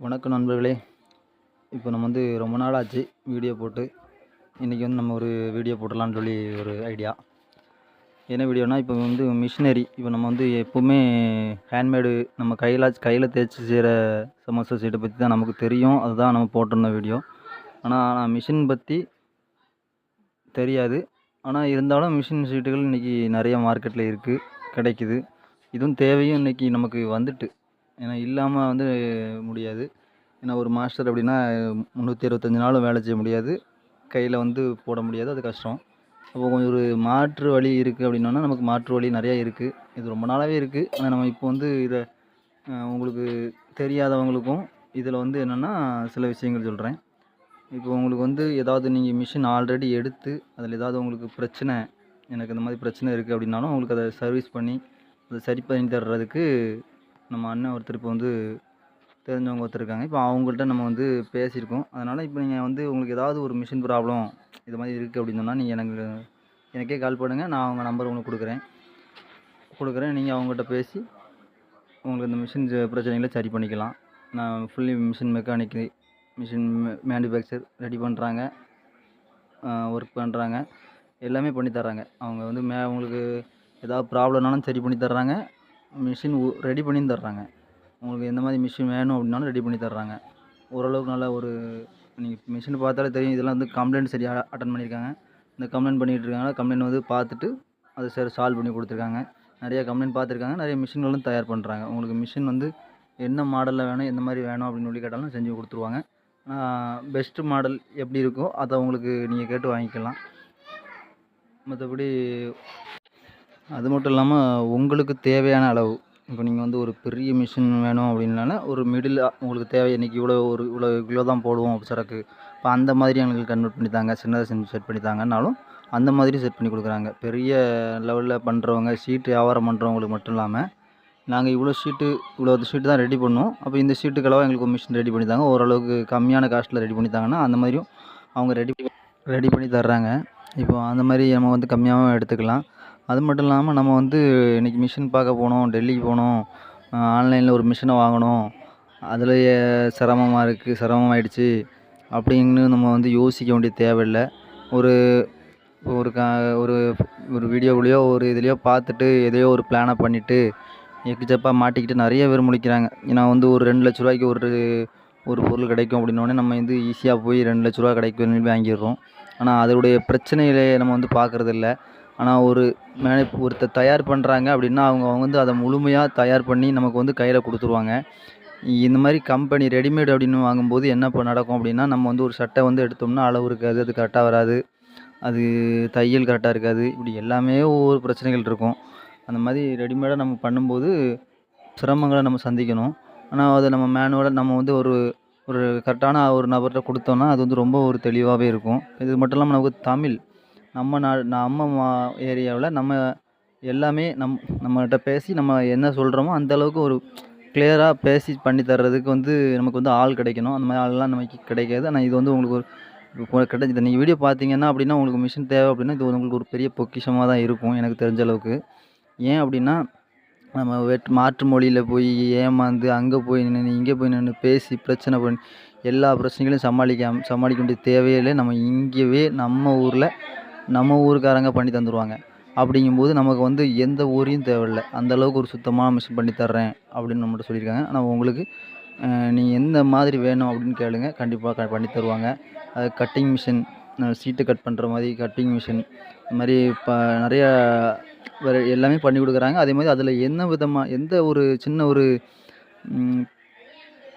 வணக்கம் நண்பர்களே. இப்போ நம்ம வந்து ரொம்ப நாள் ஆச்சு வீடியோ போட்டு. இன்றைக்கி வந்து நம்ம ஒரு வீடியோ போட்டுடலான்னு சொல்லி ஒரு ஐடியா என்ன வீடியோனா இப்போ வந்து மிஷினரி இப்போ நம்ம வந்து எப்போவுமே ஹேண்ட்மேடு நம்ம கையில் கையில் தேய்ச்சி செய்கிற சமோசா சீட்டை பற்றி தான் நமக்கு தெரியும். அதுதான் நம்ம போட்டிருந்த வீடியோ ஆனால் நான் மிஷின் பற்றி தெரியாது. ஆனால் இருந்தாலும் மிஷின் சீட்டுகள் இன்றைக்கி நிறைய மார்க்கெட்டில் இருக்குது கிடைக்குது. இதுவும் தேவையும் இன்றைக்கி நமக்கு வந்துட்டு. ஏன்னா இல்லாமல் வந்து முடியாது. ஏன்னா ஒரு மாஸ்டர் அப்படின்னா முந்நூற்றி அறுபத்தஞ்சு நாளும் வேலை செய்ய முடியாது. கையில் வந்து போட முடியாது. அது கஷ்டம். அப்போ கொஞ்சம் ஒரு மாற்று வழி இருக்குது அப்படின்னோன்னா நமக்கு மாற்று வழி நிறையா இருக்குது இது ரொம்ப நாளாகவே இருக்குது ஆனால் நம்ம இப்போ வந்து இதை உங்களுக்கு தெரியாதவங்களுக்கும் இதில் வந்து என்னென்னா சில விஷயங்கள் சொல்கிறேன் இப்போ உங்களுக்கு வந்து ஏதாவது நீங்கள் மிஷின் ஆல்ரெடி எடுத்து அதில் ஏதாவது உங்களுக்கு பிரச்சனை எனக்கு இந்த மாதிரி பிரச்சனை இருக்குது அப்படின்னாலும் உங்களுக்கு அதை சர்வீஸ் பண்ணி அதை சரி பண்ணி தர்றதுக்கு நம்ம அண்ணன் ஒருத்தர் இப்போ வந்து தெரிஞ்சவங்க ஒருத்தர் இருக்காங்க. இப்போ அவங்கள்ட்ட நம்ம வந்து பேசியிருக்கோம். அதனால் இப்போ நீங்கள் வந்து உங்களுக்கு ஏதாவது ஒரு மிஷின் ப்ராப்ளம் இது மாதிரி இருக்குது அப்படின்னு சொன்னால் நீங்கள் எனக்கு எனக்கே கால் பண்ணுங்கள் நான் அவங்க நம்பர் உங்களுக்கு கொடுக்குறேன். கொடுக்குறேன். நீங்கள் அவங்ககிட்ட பேசி உங்களுக்கு இந்த மிஷின் பிரச்சனைகளை சரி பண்ணிக்கலாம். நான் fully machine mechanic machine manufacture ready பண்ணுறாங்க ஒர்க் பண்ணுறாங்க எல்லாமே பண்ணி தர்றாங்க. அவங்க வந்து மே உங்களுக்கு ஏதாவது ப்ராப்ளம்னாலும் சரி பண்ணி தர்றாங்க. மிஷின் ரெடி பண்ணி தர்றாங்க. உங்களுக்கு எந்த மாதிரி மிஷின் வேணும் அப்படின்னாலும் ரெடி பண்ணி தர்றாங்க. ஓரளவுக்கு நல்ல ஒரு நீங்கள் மிஷின் பார்த்தாலே தெரியும் இதெல்லாம் வந்து கம்ப்ளைண்ட் சரியாக அட்டன் பண்ணியிருக்காங்க. இந்த கம்ப்ளைண்ட் பண்ணிகிட்டு இருக்காங்க. கம்ப்ளைண்ட் வந்து பார்த்துட்டு அதை சரி சால்வ் பண்ணி கொடுத்துருக்காங்க. நிறைய கம்ப்ளைண்ட் பார்த்துருக்காங்க. நிறைய மிஷின்களும் தயார் பண்ணுறாங்க உங்களுக்கு மிஷின் வந்து என்ன மாடலில் வேணும் எந்த மாதிரி வேணும் அப்படின்னு சொல்லி கேட்டாலும் செஞ்சு கொடுத்துருவாங்க. பெஸ்ட்டு மாடல் எப்படி இருக்கோ அதை உங்களுக்கு நீங்கள் கேட்டு வாங்கிக்கலாம். மற்றபடி அது மட்டும் இல்லாமல் உங்களுக்கு தேவையான அளவு. இப்போ நீங்கள் வந்து ஒரு பெரிய மிஷின் வேணும் அப்படின்னால ஒரு மிடில் உங்களுக்கு தேவை இன்றைக்கி இவ்வளோ ஒரு இவ்வளோ கிலோ தான் போடுவோம் சரக்கு. இப்போ அந்த மாதிரி எங்களுக்கு கன்வெர்ட் பண்ணி தாங்க சின்னதாக செஞ்சு செட் பண்ணி தாங்கன்னாலும் அந்த மாதிரி செட் பண்ணி கொடுக்குறாங்க. பெரிய லெவலில் பண்ணுறவங்க ஷீட்டு வியாபாரம் பண்ணுறவங்களுக்கு மட்டும் இல்லாமல் நாங்கள் இவ்வளோ ஷீட்டு இவ்வளோ ஷீட்டு தான் ரெடி பண்ணுவோம். அப்போ இந்த ஷீட்டுக்கெல்லாம் எங்களுக்கு ஒரு மிஷின் ரெடி பண்ணி தாங்க. ஓரளவுக்கு கம்மியான காஸ்ட்டில் ரெடி பண்ணி தாங்கன்னா அந்த மாதிரியும் அவங்க ரெடி ரெடி பண்ணி தர்றாங்க. இப்போ அந்த மாதிரி நம்ம வந்து கம்மியாகவும் எடுத்துக்கலாம். அது மட்டும் இல்லாமல் நம்ம வந்து இன்றைக்கி மிஷின் பார்க்க போனோம் டெல்லிக்கு போனோம் ஆன்லைனில் ஒரு மிஷினை வாங்கினோம். அதுலேயே சிரமமாக இருக்குது சிரமமாயிடுச்சு அப்படின்னு நம்ம வந்து யோசிக்க வேண்டிய தேவையில்லை. ஒரு ஒரு க ஒரு ஒரு வீடியோவிலையோ ஒரு இதுலேயோ பார்த்துட்டு எதையோ ஒரு பிளானை பண்ணிவிட்டு எக்குச்சப்பாக மாட்டிக்கிட்டு நிறைய பேர் முடிக்கிறாங்க ஏன்னா வந்து ஒரு ரெண்டு லட்ச ரூபாய்க்கு ஒரு ஒரு பொருள் கிடைக்கும் அப்படின்னோடனே நம்ம வந்து ஈஸியாக போய் ரெண்டு லட்ச ரூபா கிடைக்கும்னு வாங்கிடுறோம். ஆனால் அதோடைய பிரச்சனைகளை நம்ம வந்து பார்க்குறதில்ல. ஆனால் ஒரு மேனே ஒருத்தர் தயார் பண்ணுறாங்க அப்படின்னா அவங்க அவங்க வந்து அதை முழுமையாக தயார் பண்ணி நமக்கு வந்து கையில் கொடுத்துருவாங்க. இந்த மாதிரி கம்பெனி ரெடிமேட் அப்படின்னு வாங்கும்போது என்ன இப்போ நடக்கும் அப்படின்னா நம்ம வந்து ஒரு சட்டை வந்து எடுத்தோம்னா அளவு இருக்காது அது கரெக்டாக வராது. அது தையல் கரெக்டாக இருக்காது. இப்படி எல்லாமே ஒவ்வொரு பிரச்சனைகள் இருக்கும். அந்த மாதிரி ரெடிமேடாக நம்ம பண்ணும்போது சிரமங்களை நம்ம சந்திக்கணும். ஆனால் அதை நம்ம மேனுவலாக நம்ம வந்து ஒரு ஒரு கரெக்டான ஒரு நபர்கிட்ட கொடுத்தோன்னா அது வந்து ரொம்ப ஒரு தெளிவாகவே இருக்கும். இது மட்டும் இல்லாமல் நமக்கு தமிழ் நம்ம நா நம்ம மா ஏரியாவில் நம்ம எல்லாமே நம் நம்மகிட்ட பேசி நம்ம என்ன சொல்கிறோமோ அந்த அளவுக்கு ஒரு கிளியராக பேசி பண்ணி தர்றதுக்கு வந்து நமக்கு வந்து ஆள் கிடைக்கணும். அந்த மாதிரி ஆள்லாம் நமக்கு கிடைக்காது. ஆனால் இது வந்து உங்களுக்கு ஒரு இப்போ கிடைச்சது. நீங்கள் வீடியோ பார்த்தீங்கன்னா அப்படின்னா உங்களுக்கு மிஷின் தேவை அப்படின்னா இது உங்களுக்கு ஒரு பெரிய பொக்கிஷமாக தான் இருக்கும் எனக்கு தெரிஞ்ச அளவுக்கு. ஏன் அப்படின்னா நம்ம வெட் மாற்று மொழியில் போய் ஏமாந்து அங்கே போய் நின்று இங்கே போய் நின்று பேசி பிரச்சனை பண்ணி எல்லா பிரச்சனைகளையும் சமாளிக்காம சமாளிக்க வேண்டிய தேவையில்லை நம்ம இங்கேயே நம்ம ஊரில் நம்ம ஊருக்காரங்க பண்ணி தந்துடுவாங்க அப்படிங்கும்போது நமக்கு வந்து எந்த ஊரையும் தேவையில்லை. அந்த அளவுக்கு ஒரு சுத்தமாக மிஷின் பண்ணி தர்றேன் அப்படின்னு நம்மகிட்ட சொல்லியிருக்காங்க. ஆனால் உங்களுக்கு நீங்கள் எந்த மாதிரி வேணும் அப்படின்னு கேளுங்க. கண்டிப்பாக க பண்ணி தருவாங்க. அது கட்டிங் மிஷின் சீட்டு கட் பண்ணுற மாதிரி கட்டிங் மிஷின் இந்த மாதிரி இப்போ நிறையா வேறு எல்லாமே பண்ணி கொடுக்குறாங்க. அதே மாதிரி அதில் என்ன விதமாக எந்த ஒரு சின்ன ஒரு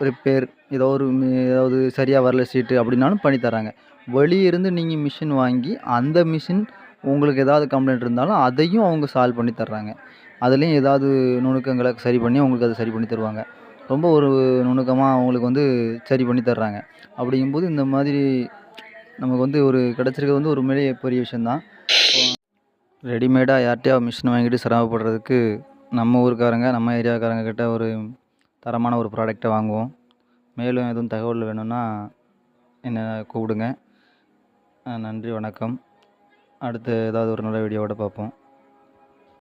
ரிப்பேர் ஏதோ ஒரு ஏதாவது சரியாக வரல சீட்டு அப்படின்னாலும் பண்ணி தராங்க வெளியிருந்து நீங்கள் மிஷின் வாங்கி அந்த மிஷின் உங்களுக்கு ஏதாவது கம்ப்ளைண்ட் இருந்தாலும் அதையும் அவங்க சால்வ் பண்ணி தர்றாங்க. அதுலேயும் ஏதாவது நுணுக்கங்களை சரி பண்ணி உங்களுக்கு அதை சரி பண்ணி தருவாங்க. ரொம்ப ஒரு நுணுக்கமாக அவங்களுக்கு வந்து சரி பண்ணி தர்றாங்க. அப்படிங்கும்போது இந்த மாதிரி நமக்கு வந்து ஒரு கிடச்சிருக்கிறது வந்து ஒரு மேலே பெரிய விஷயந்தான் ரெடிமேடாக யார்கிட்டயா மிஷின் வாங்கிட்டு சிரமப்படுறதுக்கு நம்ம ஊருக்காரங்க நம்ம ஏரியாக்காரங்க கிட்ட ஒரு தரமான ஒரு ப்ராடக்டை வாங்குவோம். மேலும் எதுவும் தகவல் வேணும்னா என்னை கூப்பிடுங்க. நன்றி வணக்கம். அடுத்து ஏதாவது ஒரு நல்ல வீடியோவோட பார்ப்போம்.